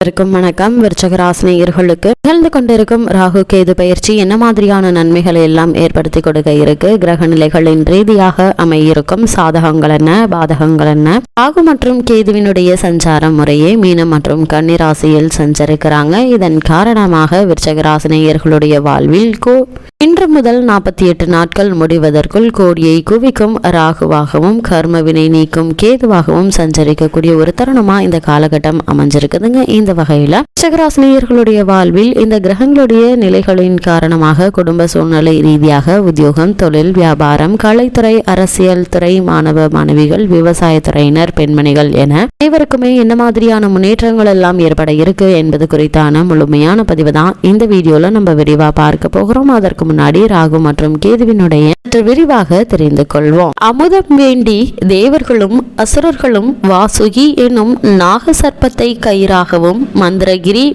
இருக்கும் வணக்கம். விருச்சகராசினியர்களுக்கு நிகழ்ந்து கொண்டிருக்கும் ராகு கேது பயிற்சி என்ன மாதிரியான நன்மைகளை எல்லாம் ஏற்படுத்தி கொடுக்க இருக்கு? கிரக நிலைகளின் ரீதியாக அமையிருக்கும் சாதகங்கள் என்ன? பாதகங்கள் என்ன? ராகு மற்றும் கேதுவினுடைய சஞ்சார முறையே மீனம் மற்றும் கன்னிராசியில் சஞ்சரிக்கிறாங்க. இதன் காரணமாக விருச்சகராசினியர்களுடைய வாழ்வில் கோ இன்று முதல் நாற்பத்தி எட்டு நாட்கள் முடிவதற்குள் கோடியை குவிக்கும் ராகுவாகவும் கர்மவினை நீக்கும் கேதுவாகவும் சஞ்சரிக்கக்கூடிய ஒரு தருணமா இந்த காலகட்டம் அமைஞ்சிருக்குதுங்க. இந்த வகையில சகராசினியர்களுடைய வாழ்வில் இந்த கிரகங்களுடைய நிலைகளின் காரணமாக குடும்ப சூழ்நிலை ரீதியாக உத்தியோகம் தொழில் வியாபாரம் கலைத்துறை அரசியல் துறை மாணவ மாணவிகள் விவசாயத்துறையினர் பெண்மணிகள் என அனைவருக்குமே என்ன மாதிரியான முன்னேற்றங்கள் எல்லாம் ஏற்பட இருக்கு என்பது குறித்தான முழுமையான பதிவு தான் இந்த வீடியோல நம்ம விரிவா பார்க்க போகிறோம். அதற்கு முன்னாடி ராகு மற்றும் கேதுவினுடைய விரிவாக தெரிந்து கொள்வோம். அமுதம் வேண்டி தேவர்களும் அசுரர்களும் வாசுகி என்னும் நாகசர்ப்பத்தை கயிறாகவும் மந்திரகிரி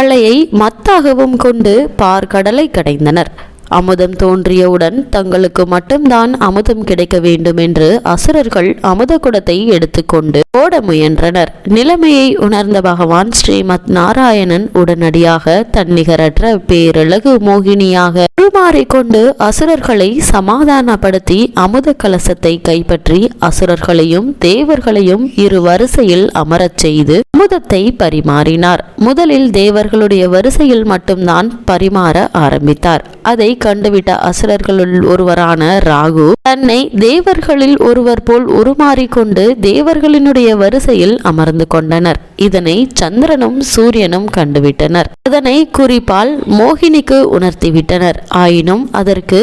மலையை மத்தாகவும் கொண்டு பார்க்கடலை கடைந்தனர். அமுதம் தோன்றியவுடன் தங்களுக்கு மட்டும்தான் அமுதம் கிடைக்க வேண்டும் என்று அசுரர்கள் அமுத குடத்தை எடுத்துக்கொண்டு ஓட முயன்றனர். நிலைமையை உணர்ந்த பகவான் ஸ்ரீமத் நாராயணன் உடனடியாக தன்னிகரற்ற பேரழகு மோகினியாக உருமாறிக்கொண்டு அசுரர்களை சமாதானப்படுத்தி அமுத கலசத்தை கைப்பற்றி அசுரர்களையும் தேவர்களையும் இரு வரிசையில் அமரச் செய்து அமுதத்தை பரிமாறினார். முதலில் தேவர்களுடைய வரிசையில் மட்டும்தான் பரிமாற ஆரம்பித்தார். அதை கண்டுவிட்ட அசுரர்களுள் ஒருவரான ராகு தன்னை தேவர்களில் ஒருவர் போல் உருமாறிக்கொண்டு தேவர்களினுடைய வரிசையில் அமர்ந்து கொண்டனர். இதனை சந்திரனும் சூரியனும் கண்டுவிட்டனர். இதனை குறிப்பால் மோகினிக்கு உணர்த்திவிட்டனர். ஆயினும் அதற்கு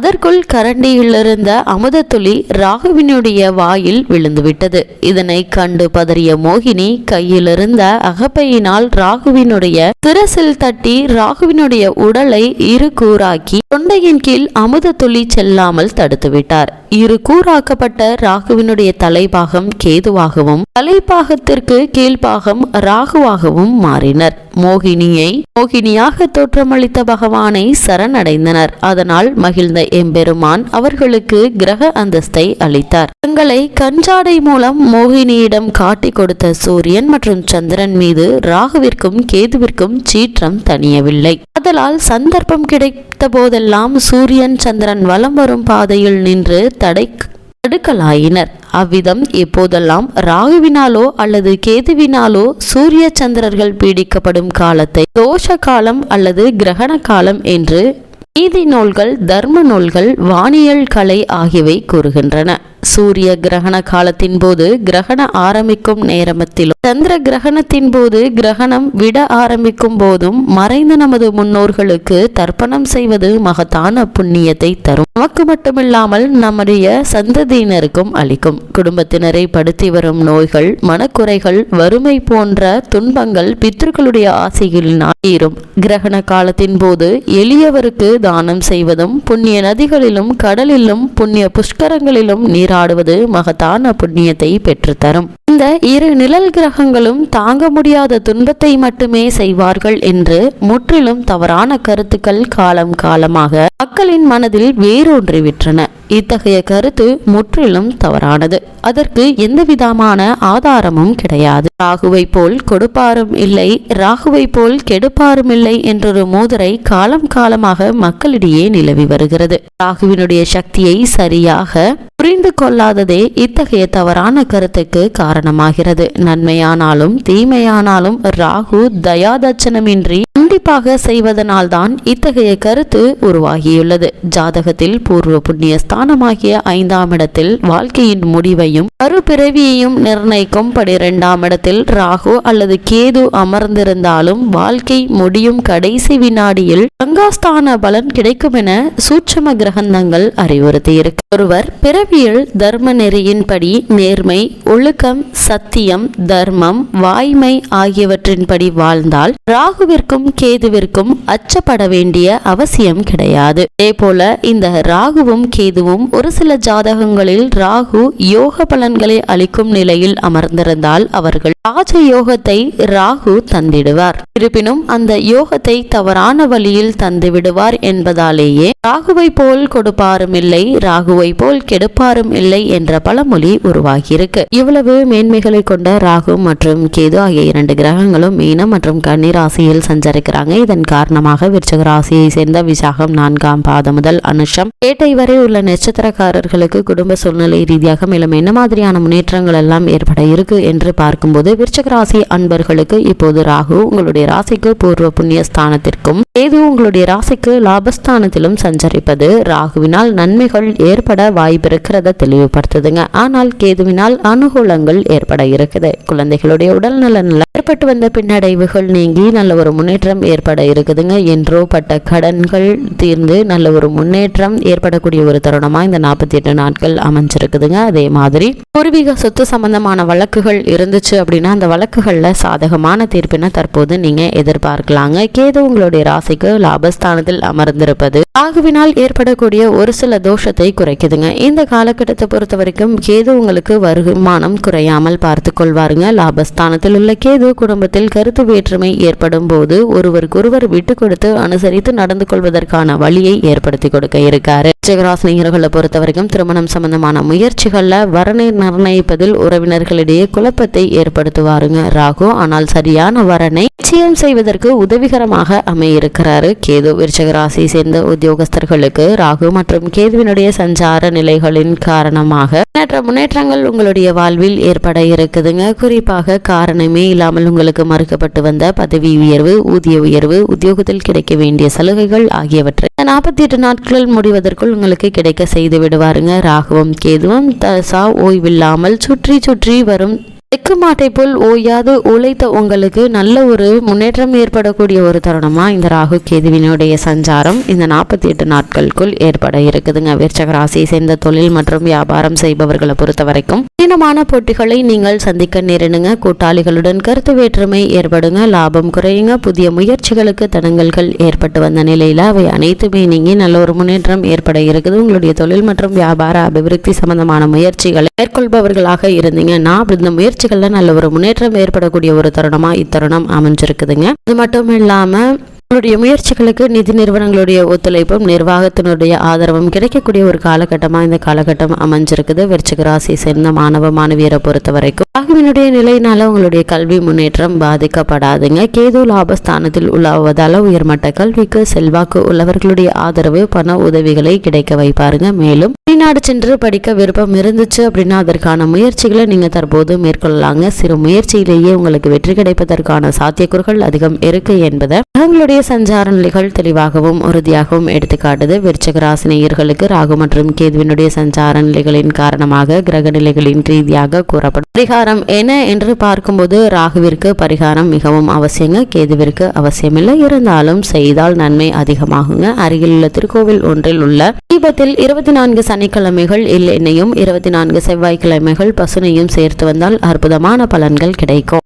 அதற்குள் கரண்டியிலிருந்த அமுதத்துளி ராகுவினுடைய வாயில் விழுந்துவிட்டது. இதனை கண்டு பதறிய மோகினி கையிலிருந்த அகப்பையினால் ராகுவினுடைய திரசில் தட்டி ராகுவினுடைய உடலை இரு கூறாக்கி தொண்டையின் கீழ் அமுதத்துளி செல்லாமல் தடுத்துவிட்டார். இரு கூறாக்கப்பட்ட ராகுவினுடைய தலைபாகம் கேதுவாகவும் தலைப்பாகத்திற்கு கீழ்ப்பாகம் ராகுவாகவும் மாறினர். மோகினியை மோகினியாக தோற்றமளித்த பகவானை சரணடைந்தனர். அதனால் மகிழ்ந்த எம்பெருமான் அவர்களுக்கு கிரக அந்தஸ்தை அளித்தார். தங்களை கஞ்சாடை மூலம் மோகினியிடம் காட்டிக் கொடுத்த சூரியன் மற்றும் சந்திரன் மீது ராகுவிற்கும் கேதுவிற்கும் சீற்றம் தணியவில்லை. ஆதலால் சந்தர்ப்பம் கிடைத்த போதெல்லாம் சூரியன் சந்திரன் வலம் வரும் பாதையில் நின்று தடை தடுக்கலாயினர். அவ்விதம் எப்போதெல்லாம் ராகுவினாலோ அல்லது கேதுவினாலோ சூரிய சந்திரர்கள் பீடிக்கப்படும் காலத்தை தோஷ காலம் அல்லது கிரகண காலம் என்று நீதி நூல்கள் தர்ம நூல்கள் வானியல் கலை ஆகியவை கூறுகின்றன. சூரிய கிரகண காலத்தின் போது கிரகண ஆரம்பிக்கும் நேரமத்திலும் சந்திர கிரகணத்தின் போது கிரகணம் விட ஆரம்பிக்கும் போதும் மறைந்த நமது முன்னோர்களுக்கு தர்ப்பணம் செய்வது மகத்தான புண்ணியத்தை தரும். நமக்கு மட்டுமில்லாமல் நம்முடைய சந்ததியினருக்கும் அளிக்கும். குடும்பத்தினரை படுத்தி வரும் நோய்கள் மனக்குறைகள் வறுமை போன்ற துன்பங்கள் பித்ருக்களுடைய ஆசைகளினால் தீரும் கிரகண காலத்தின் போது எளியவருக்கு தானம் செய்வதும் புண்ணிய நதிகளிலும் கடலிலும் புண்ணிய புஷ்கரங்களிலும் நீர் நீராடுவது மகத்தான புண்ணியத்தை பெற்றுத்தரும். இந்த இரு நிழல் கிரகங்களும் தாங்க முடியாத துன்பத்தை மட்டுமே செய்வார்கள் என்று முற்றிலும் தவறான கருத்துக்கள் காலம் காலமாக மக்களின் மனதில் வேரூன்றிவிட்டன இத்தகைய கருத்து முற்றிலும் தவறானது. அதற்கு எந்த விதமான ஆதாரமும் கிடையாது. ராகுவை போல் கொடுப்பாரும் இல்லை ராகுவை போல் கெடுப்பாரும் இல்லை என்றொரு மோதரை காலம் காலமாக மக்களிடையே நிலவி வருகிறது. ராகுவினுடைய சக்தியை சரியாக புரிந்து கொள்ளாததே இத்தகைய தவறான கருத்துக்கு காரணமாகிறது. நன்மையானாலும் தீமையானாலும் ராகு தயாதட்சணமின்றி கண்டிப்பாக செய்வதனால்தான் இத்தகைய கருத்து உருவாகியுள்ளது. ஜாதகத்தில் பூர்வ புண்ணிய ஸ்தானமாகிய ஐந்தாம் இடத்தில் வாழ்க்கையின் முடிவையும் மறுபிறவியையும் நிர்ணயிக்கும் பனிரெண்டாம் இடத்தில் ராகு அல்லது கேது அமர்ந்திருந்தாலும் வாழ்க்கை முடியும் கடைசி வினாடியில் கங்காஸ்தான பலன் கிடைக்கும் என சூட்சம கிரகந்தங்கள் அறிவுறுத்தியிருக்கு. ஒருவர் பிறவியில் தர்ம நெறியின்படி நேர்மை ஒழுக்கம் சத்தியம் தர்மம் வாய்மை ஆகியவற்றின்படி வாழ்ந்தால் ராகுவிற்கும் கேதுவிற்கும் அச்சப்பட வேண்டிய அவசியம் கிடையாது. அதே போல இந்த ராகுவும் கேதுவும் ஒரு சில ஜாதகங்களில் ராகு யோக பலன் பலன்களை அளிக்கும் நிலையில் அமர்ந்திருந்தால் அவர்கள் ராஜ யோகத்தை ராகு தந்திடுவார். இருப்பினும் அந்த யோகத்தை தவறான வழியில் தந்துவிடுவார் என்பதாலேயே ராகுவை போல் கொடுப்பாரும் இல்லை ராகுவை போல் கெடுப்பாரும் இல்லை என்ற பழமொழி உருவாகியிருக்கு. இவ்வளவு மேன்மைகளை கொண்ட ராகு மற்றும் கேது ஆகிய இரண்டு கிரகங்களும் மீனம் மற்றும் கன்னி ராசியில் சஞ்சரிக்கிறாங்க. இதன் காரணமாக விருச்சக ராசியை சேர்ந்த விசாகம் நான்காம் பாதம் முதல் அனுஷம். கேட்டை வரை உள்ள நட்சத்திரக்காரர்களுக்கு குடும்ப சூழ்நிலை ரீதியாக மேலும் என்ன மாதிரியான முன்னேற்றங்கள் எல்லாம் ஏற்பட இருக்கு என்று பார்க்கும்போது விருச்சக ராசி அன்பர்களுக்கு இப்போது ராகு உங்களுடைய ராசிக்கு பூர்வ புண்ணிய ஸ்தானத்திற்கும் கேது உங்களுடைய ராசிக்கு லாபஸ்தானத்திலும் சஞ்சரிப்பது. ராகுவினால் நன்மைகள் ஏற்பட வாய்ப்பிருக்கிறத தெளிவுபடுத்துதுங்க. ஆனால் கேதுவினால் அனுகூலங்கள் ஏற்பட இருக்குது. குழந்தைகளுடைய உடல் நலனில் ஏற்பட்டு வந்த பின்னடைவுகள் நீங்கி நல்ல ஒரு முன்னேற்றம் ஏற்பட இருக்குதுங்க. என்றோ பட்ட கடன்கள் தீர்ந்து நல்ல ஒரு முன்னேற்றம் ஏற்படக்கூடிய ஒரு தருணமா இந்த நாற்பத்தி எட்டு நாட்கள் அமைஞ்சிருக்குதுங்க. அதே மாதிரி பூர்வீக சொத்து சம்பந்தமான வழக்குகள் இருந்துச்சு அப்படின்னு அந்த வழக்குகள்ல சாதகமான தீர்ப்பினை தற்போது நீங்க எதிர்பார்க்கலாங்க. கேது உங்களுடைய ராசிக்கு லாபஸ்தானத்தில் அமர்ந்திருப்பது. ராகுவினால் ஏற்படக்கூடிய ஒரு சில தோஷத்தை குறைக்குதுங்க. இந்த காலகட்டத்தை பொறுத்த வரைக்கும் கேது உங்களுக்கு வருமானம் குறையாமல் பார்த்து கொள்வாருங்க. லாபஸ்தானத்தில் உள்ள கேது குடும்பத்தில் கருத்து வேற்றுமை ஏற்படும் போது ஒருவருக்கொருவர் விட்டு கொடுத்து அனுசரித்து நடந்து கொள்வதற்கான வழியை ஏற்படுத்தி கொடுக்க இருக்காரு. ஜெகராசினியர்களை பொறுத்த வரைக்கும் திருமணம் சம்பந்தமான முயற்சிகள்ல வரனை நிர்ணயிப்பதில் உறவினர்களிடையே குழப்பத்தை பயன்படுத்துவாருங்க. ராகு ஆனால் சரியான வரனை நிச்சயம் செய்வதற்கு உதவிகரமாக அமையிருக்கிறாரு கேது. விருச்சக ராசியை சேர்ந்த உத்தியோகஸ்தர்களுக்கு ராகு மற்றும் கேதுவினுடைய சஞ்சார நிலைகளின் காரணமாக முன்னேற்ற முன்னேற்றங்கள் உங்களுடைய வாழ்வில் ஏற்பட இருக்குதுங்க. குறிப்பாக காரணமே இல்லாமல் உங்களுக்கு மறுக்கப்பட்டு வந்த பதவி உயர்வு ஊதிய உயர்வு உத்தியோகத்தில் கிடைக்க வேண்டிய சலுகைகள் ஆகியவற்றை நாற்பத்தி எட்டு நாட்கள் முடிவதற்குள் உங்களுக்கு கிடைக்க செய்து விடுவாருங்க. ராகுவும் கேதுவும் தசா ஓய்வில்லாமல் சுற்றி சுற்றி வரும் தெக்கு மாட்டை போல் ஓயாது உழைத்த உங்களுக்கு நல்ல ஒரு முன்னேற்றம் ஏற்படக்கூடிய ஒரு தருணமா இந்த ராகு கேதுவினுடைய சஞ்சாரம்? இந்த நாற்பத்தி எட்டு நாட்களுக்குள் ஏற்பட இருக்குதுங்க. விருச்சக ராசியை சேர்ந்த தொழில் மற்றும் வியாபாரம் செய்பவர்களை பொறுத்த வரைக்கும் கடினமான போட்டிகளை நீங்கள் சந்திக்க நேரிடுங்க. கூட்டாளிகளுடன் கருத்து வேற்றுமை ஏற்படுங்க. லாபம் குறையுங்க. புதிய முயற்சிகளுக்கு தடங்கல்கள் ஏற்பட்டு வந்த நிலையில் அவை அனைத்துமே நீங்கி நல்ல ஒரு முன்னேற்றம் ஏற்பட இருக்குது. உங்களுடைய தொழில் மற்றும் வியாபார அபிவிருத்தி சம்பந்தமான முயற்சிகளை மேற்கொள்பவர்களாக இருந்தீங்கன்னா இந்த முயற்சிகள்ல நல்ல ஒரு முன்னேற்றம் ஏற்படக்கூடிய ஒரு தருணமா இத்தருணம் அமைஞ்சிருக்குதுங்க. அது மட்டும் இல்லாம உங்களுடைய முயற்சிகளுக்கு நிதி நிறுவனங்களுடைய ஒத்துழைப்பும் நிர்வாகத்தினுடைய ஆதரவும் கிடைக்கக்கூடிய ஒரு காலகட்டமாக இந்த காலகட்டம் அமைஞ்சிருக்குது. விருச்சிக ராசி சேர்ந்த மாணவ மாணவியரை பொறுத்த வரைக்கும் ராகுவினுடைய நிலையினால உங்களுடைய கல்வி முன்னேற்றம் பாதிக்கப்படாதுங்க. கேது லாபஸ்தானத்தில் உள்ளாவதால உயர்மட்ட கல்விக்கு செல்வாக்கு உள்ளவர்களுடைய ஆதரவு பண உதவிகளை கிடைக்க வைப்பாருங்க. மேலும் வெளிநாடு சென்று படிக்க விருப்பம் இருந்துச்சு அப்படின்னா அதற்கான முயற்சிகளை நீங்கள் தற்போது மேற்கொள்ளலாங்க. சிறு முயற்சியிலேயே உங்களுக்கு வெற்றி கிடைப்பதற்கான சாத்தியக்கூறுகள் அதிகம் இருக்கு என்பதை அவங்களுடைய சஞ்சார நிலைகள் தெளிவாகவும் உறுதியாகவும் எடுத்துக்காட்டுது. விருச்சக ராசினியர்களுக்கு ராகு மற்றும் கேதுவினுடைய சஞ்சார நிலைகளின் காரணமாக கிரக நிலைகளின் ரீதியாக கூறப்படும் பரிகாரம் என்ன என்று பார்க்கும்போது ராகுவிற்கு பரிகாரம் மிகவும் அவசியங்க. கேதுவிற்கு அவசியமில்லை. இருந்தாலும் செய்தால் நன்மை அதிகமாகுங்க. அருகில் உள்ள திருக்கோவில் ஒன்றில் உள்ள தீபத்தில் இருபத்தி நான்கு சனிக்கிழமைகள் எண்ணெயும் இருபத்தி நான்கு செவ்வாய்க்கிழமைகள் பசுனையும் சேர்த்து வந்தால் அற்புதமான பலன்கள் கிடைக்கும்.